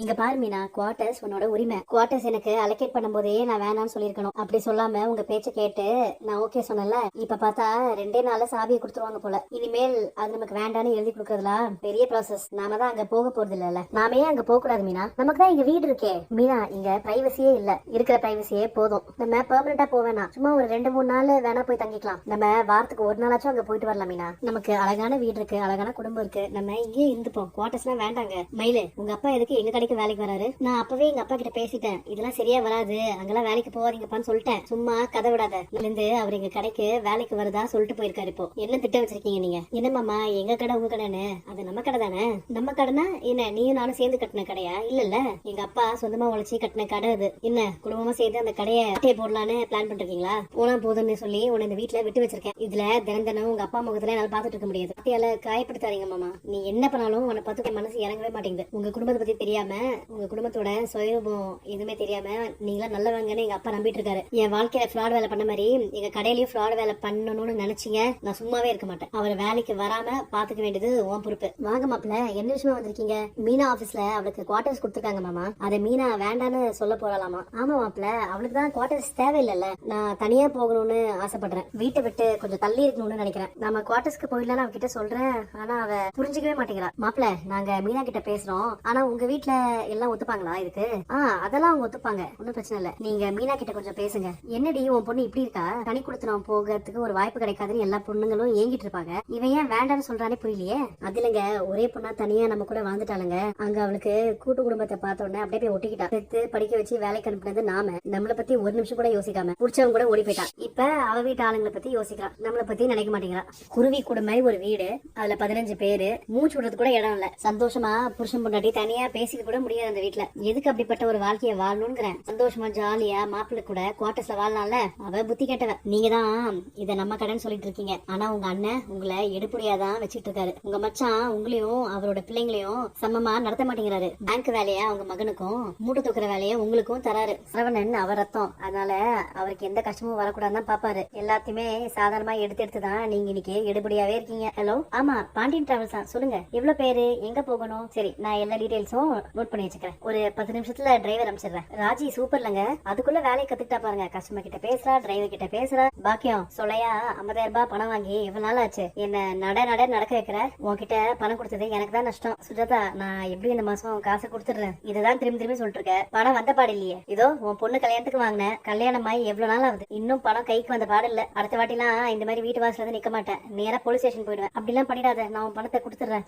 இங்க பாரு மீனா குவார்டர்ஸ் உன்னோட உரிமை. குவார்டர்ஸ் எனக்கு அலோகேட் பண்ணும்போதே நான் வேணாம்னு சொல்லியிருக்கணும். அப்படி சொல்லாம உங்க பேச்ச கேட்டு நான் ஓகே சொன்னேன்ல இப்ப பார்த்தா ரெண்டே நாள்ல சாவியை கொடுத்துருவாங்க போல. இனிமேல் அது நமக்கு வேண்டாம்னு எழுதி கொடுக்கறதுலாம் பெரிய ப்ராசஸ் நாம தான் அங்க போக போறது இல்லல்ல. நாம ஏன் அங்க போக கூடாது மீனா? நமக்கு தான் இங்க வீடு இருக்கே. மீனா இங்க பிரைவசியே இல்ல. இருக்கிற பிரைவசியே போதும். நம்ம பெர்மனண்டா போவேணாம் சும்மா ஒரு ரெண்டு மூணு நாள் வேணா போய் தங்கிக்கலாம். நம்ம வாரத்துக்கு ஒரு நாளாச்சும் அங்க போயிட்டு வரலாம் மீனா. நமக்கு அழகான வீடு இருக்கு அழகான குடும்பம் இருக்கு. நம்ம இங்கேயே இருந்துப்போம். குவார்டர்ஸ்லாம் வேண்டாங்க. மயிலு உங்க அப்பா எதுக்கு எங்க கடை வேலைக்கு வராரு. நான் அப்பவே எங்க அப்பா கிட்ட பேசிட்டேன். இதெல்லாம் சரியா வராது. அங்கெல்லாம் வேலைக்கு போவாதீங்கப்பான்னு சொல்லிட்டேன். சும்மா கதை விடாத. இருந்து அவர் எங்க கடைக்கு வேலைக்கு வருதா சொல்லிட்டு போயிருக்காரு இப்போ. என்ன திட்டம் வச்சிருக்கீங்க நீங்க? என்னமாமா எங்க கடை உங்க கடைன்னு. அது நம்ம கடை தானே? நம்ம கடைனா என்ன? நீயும் நானும் சேர்ந்து கட்டின கடையா? இல்ல இல்ல எங்க அப்பா சொந்தமா உழைச்சி கட்டின கடை அது. என்ன? குடும்பமா சேர்ந்து அந்த கடையை போடலான்னு பிளான் பண்ணிருக்கீங்களா? போனா போதும்னு சொல்லி உன்னை இந்த வீட்டுல விட்டு வச்சிருக்கேன். இதுல தினம் தினம் உங்க அப்பா முகத்துல என்னால பாத்துட்டு இருக்க முடியாது. அப்படியால காயப்படுத்தாதீங்க மாமா. நீ என்ன பண்ணாலும் உன்னை பார்த்து மனசு இறங்கவே மாட்டேங்குது. உங்க குடும்பத்தை பத்தி தெரியாம உங்க குடும்பத்தோட சுயரூபம் எதுவுமே தெரியாம நீங்களா நல்லவங்கன்னு எங்க அப்பா நம்பிட்டு இருக்காரு என் வாழ்க்கையில ஃப்ராட் வேலை பண்ண மாதிரி எங்க கடையிலயும் ஃப்ராட் வேலை பண்ணணும்னு நினைச்சீங்க நான் சும்மாவே இருக்க மாட்டேன். அவர் வேலைக்கு வராம பாத்துக்க வேண்டியது உன் பொறுப்பு. வாங்க மாப்பிள்ள என்ன விஷயமா வந்திருக்கீங்க? மீனா ஆபீஸ்ல அவளுக்கு குவார்டர்ஸ் கொடுத்துருக்காங்க மாமா. அதை மீனா வேண்டான்னு சொல்ல போறாளாமா ஆமா மாப்பிள்ள அவளுக்கு தான் குவார்டர்ஸ் தேவையில்லைல்ல. நான் தனியா போகணும்னு ஆசைப்படுறேன். வீட்டை விட்டு கொஞ்சம் தள்ளி இருக்கணும்னு நினைக்கிறேன். நம்ம குவார்டர்ஸ்க்கு போயிடலாம் அவகிட்ட சொல்றேன் ஆனா அவ புரிஞ்சுக்கவே மாட்டேங்கிறா. மாப்பிள்ள நாங்க மீனா கிட்ட பேசுறோம். ஆனா உங்க வீட்டில் எல்லாம் ஒத்துப்பாங்களா இதுக்கு? ஆ அதெல்லாம் அவங்க ஒத்துப்பாங்க. ஒன்னும் பிரச்சனை இல்ல. நீங்க மீனா கிட்ட கொஞ்சம் பேசுங்க. என்னடி உன் பொண்ணு இப்படி இருக்கா? தனி கொடுத்துனோம் போகிறதுக்கு ஒரு வாய்ப்பு கிடைக்காதுன்னு எல்லா பொண்ணுங்களும் ஏங்கிட்டு இருப்பாங்க. இவன் ஏன் வேண்டாம்னு சொல்றானே புரியலையே? அது இல்லைங்க. ஒரே பொண்ணா தனியா நம்ம கூட வாழ்ந்துட்டாளுங்க. அங்க அவளுக்கு கூட்டு குடும்பத்தை பார்த்த உடனே அப்படியே போய் ஒட்டிக்கிட்டா. பெத்து படிக்க வச்சு வேலைக்கு அனுப்புனது நாம. நம்மள பத்தி ஒரு நிமிஷம் கூட யோசிக்காம. புடிச்சவங்க கூட ஓடி போயிட்டான். இப்ப அவ வீட்டு ஆளுங்களை பத்தி யோசிக்கிறான். நம்மள பத்தி நினைக்க மாட்டேங்கிறா. குருவி கூட மாதிரி ஒரு வீடு. அதுல பதினஞ்சு பேரு. மூச்சு விடுறது கூட இடம் இல்ல. சந்தோஷமா புருஷன் பொண்டாட்டி தனியா பேசிக்கிட்டு கூட முடியாது அந்த வீட்டுல எதுக்கு அப்படிப்பட்ட ஒரு வாழ்க்கைய வாழணும்ங்கிறேன். சந்தோஷமா ஜாலியா மாப்பிள்ளை கூட குவார்டர்ஸ்ல வாழலாம்ல? அவ புத்தி கேட்டவ. நீங்க தான் இத நம்ம கடன் சொல்லிட்டு இருக்கீங்க. ஆனா உங்க அண்ணன் உங்களை எடுப்படியாதான் வச்சுட்டு இருக்காரு. உங்க மச்சான் உங்களையும் அவரோட பிள்ளைங்களையும் சமமா நடத்த மாட்டேங்கிறாரு. பேங்க் வேலைய அவங்க மகனுக்கும் மூட்டை தூக்குற வேலைய உங்களுக்கும் தராரு. சரவணன் அவர் ரத்தம். அதனால அவருக்கு எந்த கஷ்டமும் வரக்கூடாதுன்னு பாப்பாரு. எல்லாத்தையுமே சாதாரணமா எடுத்து எடுத்து தான் நீங்க இன்னைக்கு எடுபடியாவே இருக்கீங்க. ஹலோ ஆமா பாண்டியன் டிராவல்ஸ் தான் சொல்லுங்க. எவ்வளவு பேரு? எங்க போகணும்? சரி நான் எல்லா டீடைல்ஸும் நோட் பண்ணி வச்சுக்கிறேன். ஒரு பத்து நிமிஷத்துல டிரைவர் அனுப்பிச்சிடுறேன். ராஜி சூப்பர்லங்க அதுக்குள்ள வேலையை கத்துக்கிட்டா பாருங்க. கஸ்டமர் கிட்ட பேசுறா டிரைவர் கிட்ட பேசுறா. பாக்கியம் சொல்லையா ஐம்பதாயிரம் ரூபாய் பணம் வாங்கி இவ்வளவு நாள் ஆச்சு? என்ன நட நட நடக்க வைக்கிற? உன்கிட்ட பணம் கொடுத்தது எனக்கு தான் நஷ்டம். சுஜாதா நான் எப்படி இந்த மாசம் காசை கொடுத்துடுறேன்? இதுதான் திரும்பி திரும்பி சொல்லிட்டு இருக்க. பணம் வந்த பாடு இல்லையே. இதோ உன் பொண்ணு கல்யாணத்துக்கு வாங்கினேன் கல்யாணம் ஆகி எவ்வளவு நாள் ஆகுது? இன்னும் பணம் கைக்கு வந்த பாடு இல்ல. அடுத்த வாட்டிலாம் இந்த மாதிரி வீட்டு வாசல இருந்து நிக்க மாட்டேன். நேரா போலீஸ் ஸ்டேஷன் போயிடுவேன். அப்படிலாம் பண்ணிடாத. நான் உன் பணத்தை கொடுத்துட்றேன்.